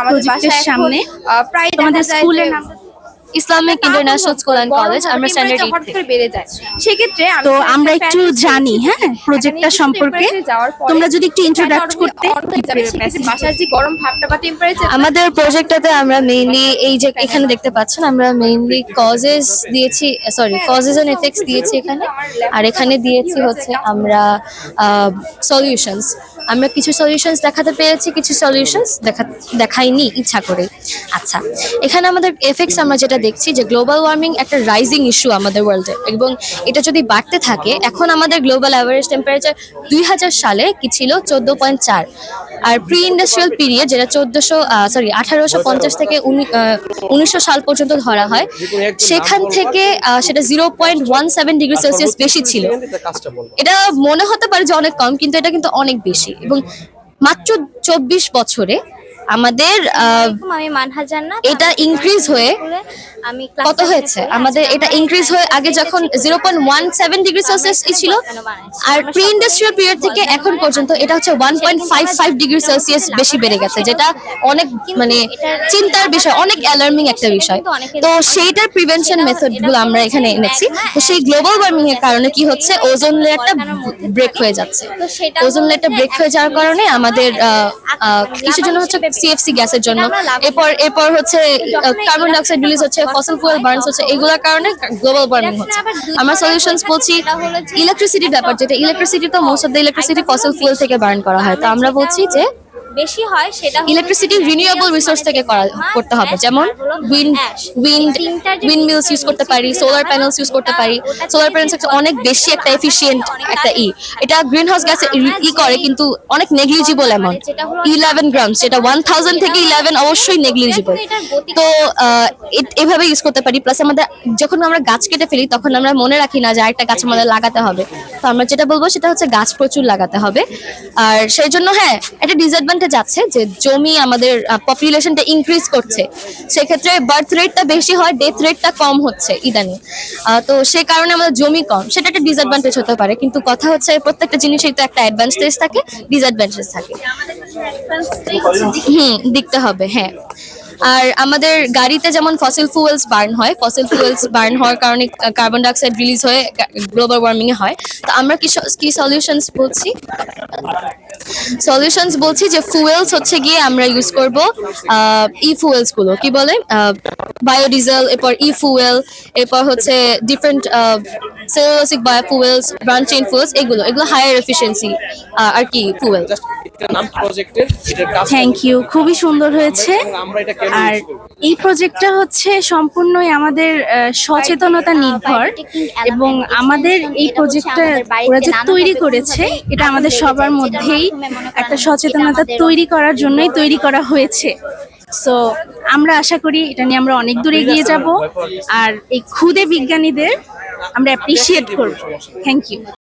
আমাদের সামনে প্রায় স্কুলের নাম ইসলামিক ইন্টারন্যাশনাল স্কুল গরম কলেজ আমরা স্ট্যান্ডার্ড এইট হঠাৎ বেড়ে যায়। সেক্ষেত্রে তো আমরা একটু জানি হ্যাঁ প্রজেক্টটা সম্পর্কে। তোমরা যদি একটু ইন্ট্রোডাক্ট করতে হয়ে বাসার যে গরম ভাবটা বা টেম্পারেচার আমাদের প্রজেক্টটাতে আমরা মেইনলি এই যে এখানে দেখতে পাচ্ছেন আমরা মেইনলি কজেস দিয়েছি সরি কজেস এন্ড এফেক্টস দিয়েছি এখানে। আর এখানে দিয়েছি হচ্ছে আমরা সলিউশনস আমরা কিছু সলিউশনস দেখাতে পেরেছি, কিছু সলিউশনস দেখা, দেখাইনি ইচ্ছা করে। আচ্ছা এখানে আমাদের এফেক্টস আমরা যেটা দেখছি যে গ্লোবাল ওয়ার্মিং একটা রাইজিং ইস্যু আমাদের ওয়ার্ল্ডে এবং এটা যদি বাড়তে থাকে, এখন আমাদের গ্লোবাল অ্যাভারেজ টেম্পারেচার দুই হাজার সালে কি ছিল? চোদ্দ পয়েন্ট চার। আর প্রি ইন্ডাস্ট্রিয়াল পিরিয়ড যেটা চোদ্দশো সরি আঠারোশো পঞ্চাশ থেকে উনিশশো সাল পর্যন্ত ধরা হয়, সেখান থেকে সেটা zero point one seven degree Celsius বেশি ছিল। এটা মনে হতে পারে যে অনেক কম, কিন্তু এটা কিন্তু অনেক বেশি। এবং মাত্র চব্বিশ বছরে আমাদের আমি এটা ইনক্রিজ হয়ে আমি কত হয়েছে? আমাদের এটা ইনক্রিজ হয়ে আগে যখন zero point one seven degree Celsius ছিল আর প্রি ইন্ডাস্ট্রিয়াল পিরিয়ড থেকে এখন পর্যন্ত এটা হচ্ছে one point five five degree Celsius বেশি বেড়ে গেছে যেটা অনেক মানে চিন্তার বিষয় অনেক অ্যালার্মিং একটা বিষয়। তো সেইটার প্রিভেনশন মেথডগুলো আমরা এখানে এনেছি। তো সেই গ্লোবাল ওয়ার্মিং এর কারণে কি হচ্ছে? ওজোন লেয়ারটা ব্রেক হয়ে যাচ্ছে। ওজোন লেয়ারটা ব্রেক হয়ে যাওয়ার কারণে আমাদের আহ, জন্য হচ্ছে সিএফসি গ্যাসের জন্য। এরপর এরপর হচ্ছে কার্বন ডাইঅক্সাইড রিলিজ হচ্ছে ফসল ফুয়েল বার্নস হচ্ছে এগুলোর কারণে গ্লোবাল ওয়ার্মিং হচ্ছে। আমরা সলিউশনস বলছি ইলেকট্রিসিটির ব্যাপার যেটা ইলেকট্রিসিটি তো most of the electricity fossil fuel থেকে বার্ন করা হয়। তো আমরা বলছি যে বেশি হয় সেটা ইলেকট্রিসিটি রিনিউয়েবল রিসোর্স থেকে করা করতে হবে যেমন wind wind wind mills use করতে পারি সোলার প্যানেলস ইউজ করতে পারি। সোলার প্যানেলস একটা অনেক বেশি একটা এফিশিয়েন্ট একটা ই। এটা গ্রিন হাউস গ্যাস ই করে কিন্তু অনেক নেগলিজিবল অ্যামাউন্ট ইলেভেন গ্রামস যেটা ওয়ান থাউজেন্ড থেকে ইলেভেন অবশ্যই নেগলিজিবল তো এভাবে ইউজ করতে পারি। প্লাস আমাদের যখন আমরা গাছ কেটে ফেলি তখন আমরা মনে রাখি না যে আরেকটা গাছ আমাদের লাগাতে হবে। তো আমরা যেটা বলব সেটা হচ্ছে গাছ প্রচুর লাগাতে হবে। আর সেই জন্য হ্যাঁ একটা ডিসঅ্যাডভান্টেজ আছে যে জমি আমাদের পপুলেশনটা ইনক্রিজ করছে, সেক্ষেত্রে বার্থ রেটটা বেশি হয় ডেথ রেটটা কম হচ্ছে ইদানিং। তো সে কারণে আমাদের জমি কম। সেটা একটা ডিসঅ্যাডভান্টেজ হতে পারে, কিন্তু কথা হচ্ছে প্রত্যেকটা জিনিসেই তো একটা অ্যাডভান্টেজ থাকে ডিসঅ্যাডভান্টেজ থাকে। হুম, দেখতে হবে হ্যাঁ। আর আমাদের গাড়িতে যেমন ফসিল ফুয়েলস বার্ন হয় ফসিল ফুয়েলস বার্ন হওয়ার কারণে কার্বন ডাইঅক্সাইড রিলিজ হয়ে গ্লোবাল ওয়ার্মিং এ হয়। তো আমরা কি কি সলিউশনস বলছি? সলিউশনস বলছি যে ফুয়েলস হচ্ছে গিয়ে আমরা ইউজ করব ই ফুয়েলসগুলো, কি বলে? বায়োডিজেল এরপর ই ফুয়েল এরপর হচ্ছে different cellulosic biofuels branch chain fuels এগুলো এগুলো হায়ার এফিসিয়েন্সি আর কি ফুয়েল থ্যাংক ইউ খুবই সুন্দর হয়েছে। আর? এই প্রজেক্টটা হচ্ছে সম্পূর্ণই আমাদের আহ, সচেতনতা নির্ভর এবং আমাদের এই প্রজেক্টটা ওরা যে তৈরি করেছে এটা আমাদের সবার মধ্যেই একটা সচেতনতা তৈরি করার জন্যই তৈরি করা হয়েছে। সো আমরা আশা করি এটা নিয়ে আমরা অনেক দূর এগিয়ে যাব। আর এই ক্ষুদে বিজ্ঞানীদের আমরা অ্যাপ্রিসিয়েট করব। Thank you